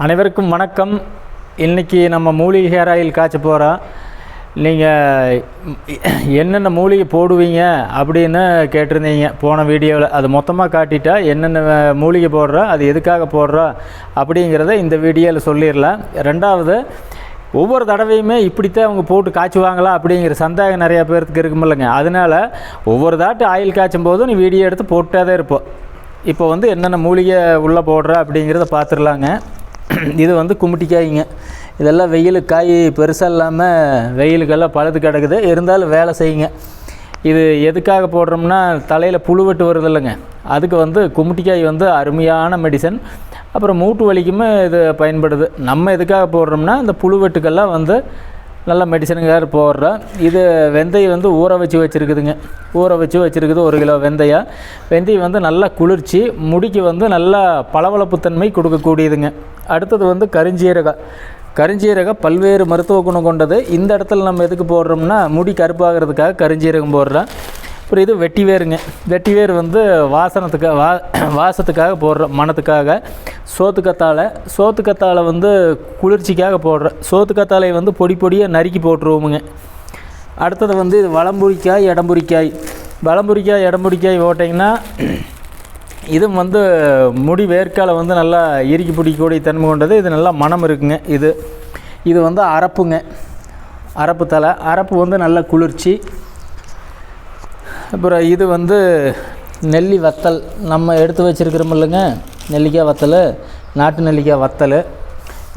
அனைவருக்கும் வணக்கம். இன்றைக்கி நம்ம மூலிகை ஹேர் ஆயில் காய்ச்ச போகிறோம் நீங்கள் என்னென்ன மூலிகை போடுவீங்க அப்படின்னு கேட்டிருந்தீங்க. போன வீடியோவில் அது மொத்தமாக காட்டிட்டா என்னென்ன மூலிகை போடுறோம் அது எதுக்காக போடுறோம் அப்படிங்கிறத இந்த வீடியோவில் சொல்லிடலாம். ரெண்டாவது ஒவ்வொரு தடவையுமே இப்படித்தான் அவங்க போட்டு காய்ச்சுவாங்களா அப்படிங்கிற சந்தேகம் நிறையா பேர்த்துக்கு இருக்குமில்லைங்க அதனால் ஒவ்வொரு தாட்டு ஆயில் காய்ச்சும் போதும் நீ வீடியோ எடுத்து போட்டே தான் இருப்போம் இப்போ வந்து என்னென்ன மூலிகை உள்ளே போடுற அப்படிங்கிறத பார்த்துடலாங்க. இது வந்து கும்பிட்டிக்காய்ங்க இதெல்லாம் வெயிலுக்கு காய் பெருசாக இல்லாமல் வெயிலுக்கெல்லாம் பழுது கிடக்குது. இருந்தாலும் வேலை செய்யுங்க. இது எதுக்காக போடுறோம்னா தலையில் புழு வெட்டு வருது இல்லைங்க. அதுக்கு வந்து கும்பிட்டிக்காய் வந்து அருமையான மெடிசன் அப்புறம் மூட்டு வலிக்குமே இது பயன்படுது. நம்ம எதுக்காக போடுறோம்னா இந்த புழுவெட்டுக்கெல்லாம் வந்து நல்ல மெடிசனுக்காக போடுறோம் இது வெந்தயம் வந்து ஊற வச்சு வச்சுருக்குதுங்க. ஊற வச்சு வச்சுருக்குது ஒரு கிலோ வெந்தயம் வெந்தயம் வந்து நல்லா குளிர்ச்சி முடிக்கு வந்து நல்லா பளபளப்புத்தன்மை கொடுக்கக்கூடியதுங்க. அடுத்தது வந்து கருஞ்சீரகம். கருஞ்சீரகம் பல்வேறு மருத்துவ குணம் கொண்டது. இந்த இடத்துல நம்ம எதுக்கு போடுறோம்னா முடி கருப்பாகிறதுக்காக கருஞ்சீரகம் போடுறோம். அப்புறம் இது வெட்டி வேருங்க. வெட்டி வேர் வந்து வாசனத்துக்காக வா வாசத்துக்காக போடுறோம் மணத்துக்காக சோத்துக்கத்தாழை சோத்துக்கத்தாழை வந்து குளிர்ச்சிக்காக போடுறோம். சோத்துக்கத்தாழையை வந்து பொடி பொடியாக நறுக்கி போட்டுருவோமுங்க. அடுத்தது வந்து இது வளம்புரிக்காய் இடம்புரிக்காய் வளம்புரிக்காய் இடம்புரிக்காய் போட்டிங்கன்னா இது வந்து முடி வேர்க்கால வந்து நல்லா இறுக்கி பிடிக்கக்கூடிய தன்மை கொண்டது. இது நல்லா மனம் இருக்குங்க. இது இது வந்து அரப்புங்க. அரப்பு தலை. அரப்பு வந்து நல்ல குளிர்ச்சி. அப்புறம் இது வந்து நெல்லி வத்தல். நம்ம எடுத்து வச்சுருக்கிறோம் இல்லைங்க. நெல்லிக்காய் வத்தல் நாட்டு நெல்லிக்காய் வத்தல்.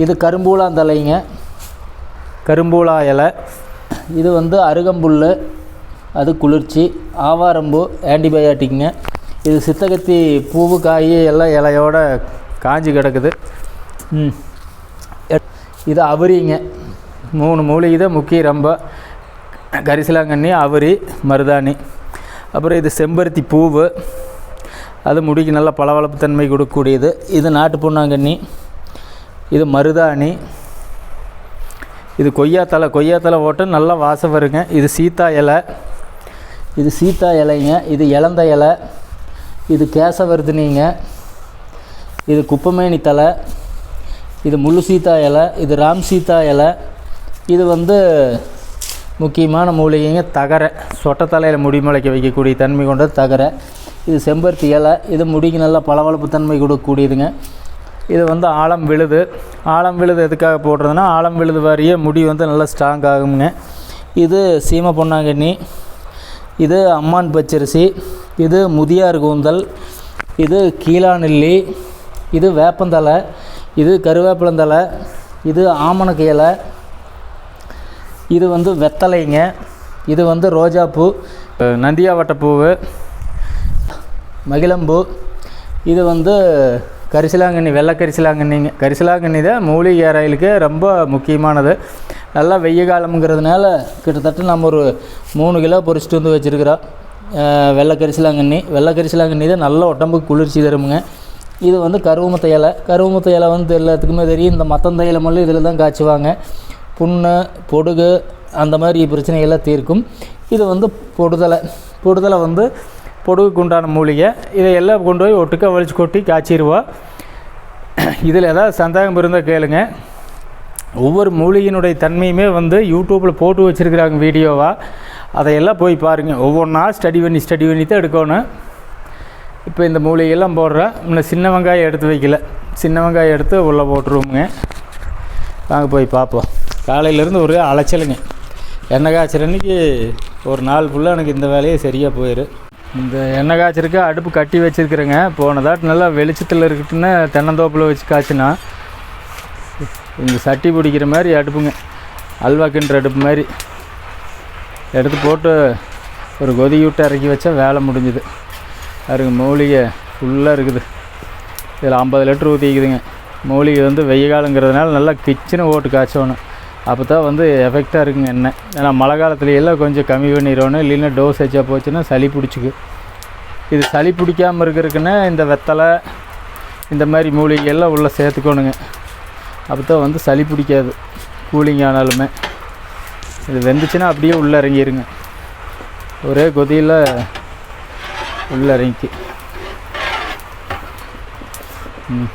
இது கரும்பூலாந்தலைங்க கரும்பூலா இலை. இது வந்து அருகம்புல் அது குளிர்ச்சி. ஆவாரம்பு ஆன்டிபயாட்டிக்ங்க. இது சித்தகத்தி பூவு காய் எல்லாம் இலையோட காஞ்சி கிடக்குது. இது அவரிங்க. மூணு மூலிகை தான் முக்கிய ரொம்ப. கரிசலாங்கண்ணி அவரி மருதாணி. அப்புறம் இது செம்பருத்தி பூவு. அது முடிக்கு நல்ல பளபளப்பு தன்மை கொடுக்கக்கூடியது. இது நாட்டு பொன்னாங்கண்ணி இது மருதாணி. இது கொய்யாத்தலை கொய்யாத்தலை ஓட்டம் நல்லா வாசம் வருங்க. இது சீத்தா இலை. இது சீத்தா இலைங்க. இது இளந்த இலை. இது கேசவர்தினிங்க. இது குப்பமேனி தலை. இது முள்ளு சீத்தா இலை. இது ராம் சீத்தா இலை. இது வந்து முக்கியமான மூலிகைங்க தகரை. சொட்டை தலையில் முடி முளைக்க வைக்கக்கூடிய தன்மை கொண்டது தகரை. இது செம்பருத்தி இலை. இது முடிக்கு நல்லா பளபளப்பு தன்மை கொடுக்கக்கூடியதுங்க. இது வந்து ஆழம் விழுது. ஆழம் விழுது எதுக்காக போடுறதுன்னா ஆழம் விழுது வாரியே முடி வந்து நல்லா ஸ்ட்ராங் ஆகுங்க. இது சீம பொன்னாங்கண்ணி. இது அம்மான் பச்சரிசி இது முதியார் கூந்தல் இது கீழாநெல்லி இது வேப்பந்தலை இது கருவேப்பிலந்தலை இது ஆமணக்கு இலை இது வந்து வெத்தலைங்க இது வந்து ரோஜாப்பூ அஹ் நந்தியாவட்டப்பூவு மகிழம்பூ இது வந்து கரிசலாங்கண்ணி வெள்ளை கரிசலாங்கண்ணிங்க கரிசலாங்கண்ணி தான் மூலிகை ஏராயிலுக்கு ரொம்ப முக்கியமானது. நல்லா வெய்ய காலம்ங்கிறதுனால கிட்டத்தட்ட நம்ம ஒரு மூணு கிலோ பொறிச்சிட்டு வந்து வச்சுருக்கிறோம் வெள்ளை கரிசலாங்கண்ணி வெள்ளை கரிசலாங்கண்ணி தான் நல்ல உடம்புக்கு குளிர்ச்சி தருமுங்க. இது வந்து கருவமத்த இலை. கருவமத்த இலை வந்து எல்லாத்துக்குமே தெரியும். இந்த மத்தந்த இலை மல்லி இதில் தான் காய்ச்சுவாங்க. புண்ணு பொடுகு அந்த மாதிரி பிரச்சனைகள்லாம் தீர்க்கும். இது வந்து பொடுதலை. பொடுதலை வந்து பொடுகுக்கு உண்டான மூலிகை. இதை எல்லாம் கொண்டு போய் ஒட்டுக்க வலிச்சு கொட்டி காய்ச்சிடுவோம் இதில் ஏதாவது சந்தேகம் இருந்தால் கேளுங்க. ஒவ்வொரு மூலிகையினுடைய தன்மையுமே வந்து யூடியூப்பில் போட்டு வச்சுருக்குறாங்க வீடியோவாக அதையெல்லாம் போய் பாருங்கள் ஒவ்வொன்றா ஸ்டடி பண்ணி ஸ்டடி பண்ணி தான் எடுக்கணும். இப்போ இந்த மூலிகையெல்லாம் போடுறேன் இன்னும் சின்ன வெங்காயம் எடுத்து வைக்கல. சின்ன வெங்காயம் எடுத்து உள்ளே போட்டுருவோங்க வாங்க போய் பார்ப்போம். காலையிலேருந்து ஒரே அலைச்சலுங்க. எண்ணெய் காய்ச்சல் அன்னைக்கு ஒரு நாள் ஃபுல்லாக எனக்கு இந்த வேலையே சரியாக போயிடும் இந்த எண்ணெய் காய்ச்சிருக்கு அடுப்பு கட்டி வச்சுருக்குறேங்க. போனதாட்டு நல்லா வெளிச்சத்தில் இருக்கட்டுன்னு தென்னந்தோப்பில் வச்சு காய்ச்சினா. இந்த சட்டி பிடிக்கிற மாதிரி அடுப்புங்க. அல்வா கிண்டுற அடுப்பு மாதிரி. எடுத்து போட்டு ஒரு கொதி விட்டு இறக்கி வச்சா வேலை முடிஞ்சுது. அதுக்கு மூலிகை ஃபுல்லாக இருக்குது. இதில் ஐம்பது லிட்டர் ஊற்றிக்குதுங்க மூலிகை வந்து வெய்ய காலங்கிறதுனால நல்லா கிச்சனை ஓட்டு காய்ச்சணும். அப்போ தான் வந்து எஃபெக்டாக இருக்குங்க எண்ணெய் ஏன்னா மழை காலத்துலையெல்லாம் கொஞ்சம் கம்மி பண்ணிடணும் இல்லைன்னா டோஸ் வச்சா போச்சுன்னா சளி பிடிச்சிக்கு இது சளி பிடிக்காமல் இருக்கிறதுக்குன்னா இந்த வெத்தலை இந்த மாதிரி மூலிகை எல்லாம் உள்ளே சேர்த்துக்கணுங்க. அப்போ தான் வந்து சளி பிடிக்காது. கூலிங் ஆனாலுமே. இது வெந்துச்சுன்னா அப்படியே உள்ளே இறங்கிடுங்க ஒரே கொதியில் உள்ளே இறங்கி. ம்.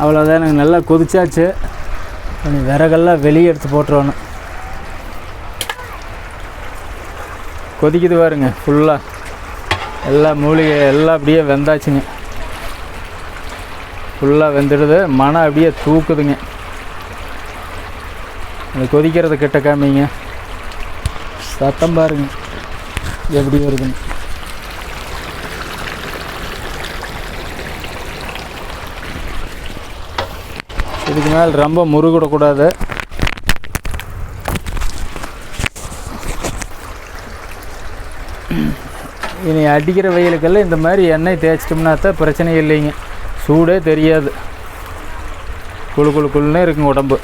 அவ்வளோதான் எனக்கு நல்லா கொதிச்சாச்சு. கொஞ்சம் விறகெல்லாம் வெளியே எடுத்து போட்டுருவானு. கொதிக்குது பாருங்க ஃபுல்லாக எல்லா மூலிகை எல்லாம் அப்படியே வெந்தாச்சுங்க. ஃபுல்லாக வெந்துடுது. மனம் அப்படியே தூக்குதுங்க. அது கொதிக்கிறது கிட்ட காமிங்க. சத்தம் பாருங்க. எப்படி வருதுன்னு. இதுக்கு மேலே ரொம்ப முருகிடக்கூடாது. இனி அடிக்கிற வெயிலுக்கெல்லாம் இந்த மாதிரி எண்ணெய் தேய்ச்சிட்டோம்னா தான் பிரச்சனை இல்லைங்க. சூடே தெரியாது. குளு குழு குளுன்னே இருக்குங்க உடம்பு.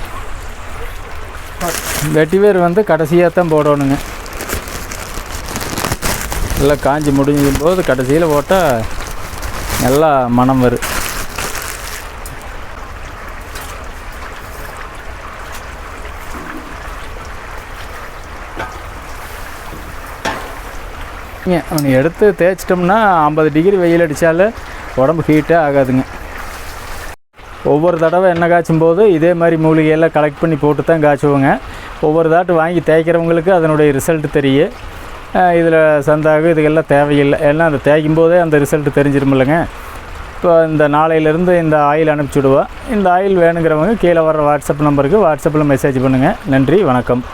வெட்டிவேர் வந்து கடைசியாக தான் போடணுங்க. எல்லாம் காஞ்சி முடிஞ்சும் போது கடைசியில் போட்டால் நல்லா மனம் வரும். அவனை எடுத்து தேய்ச்சிட்டோம்னா ஐம்பது டிகிரி வெயில் அடித்தாலே உடம்பு ஹீட்டே ஆகாதுங்க. ஒவ்வொரு தடவை எண்ணெய் காய்ச்சும் போது இதே மாதிரி மூலிகையெல்லாம் கலெக்ட் பண்ணி போட்டு தான் காய்ச்சுவோங்க. ஒவ்வொரு தாட்டு வாங்கி தேய்க்கிறவங்களுக்கு அதனுடைய ரிசல்ட் தெரியும் இதில் சந்தாக இதுக்கெல்லாம் தேவையில்லை. ஏன்னா அந்த தேய்க்கும் போதே அந்த ரிசல்ட் தெரிஞ்சிருமில்லைங்க. இப்போ இந்த நாளையிலேருந்து இந்த ஆயில் அனுப்பிச்சுடுவோம். இந்த ஆயில் வேணுங்கிறவங்க கீழே வர வாட்ஸ்அப் நம்பருக்கு வாட்ஸ்அப்பில் மெசேஜ் பண்ணுங்கள் நன்றி வணக்கம்.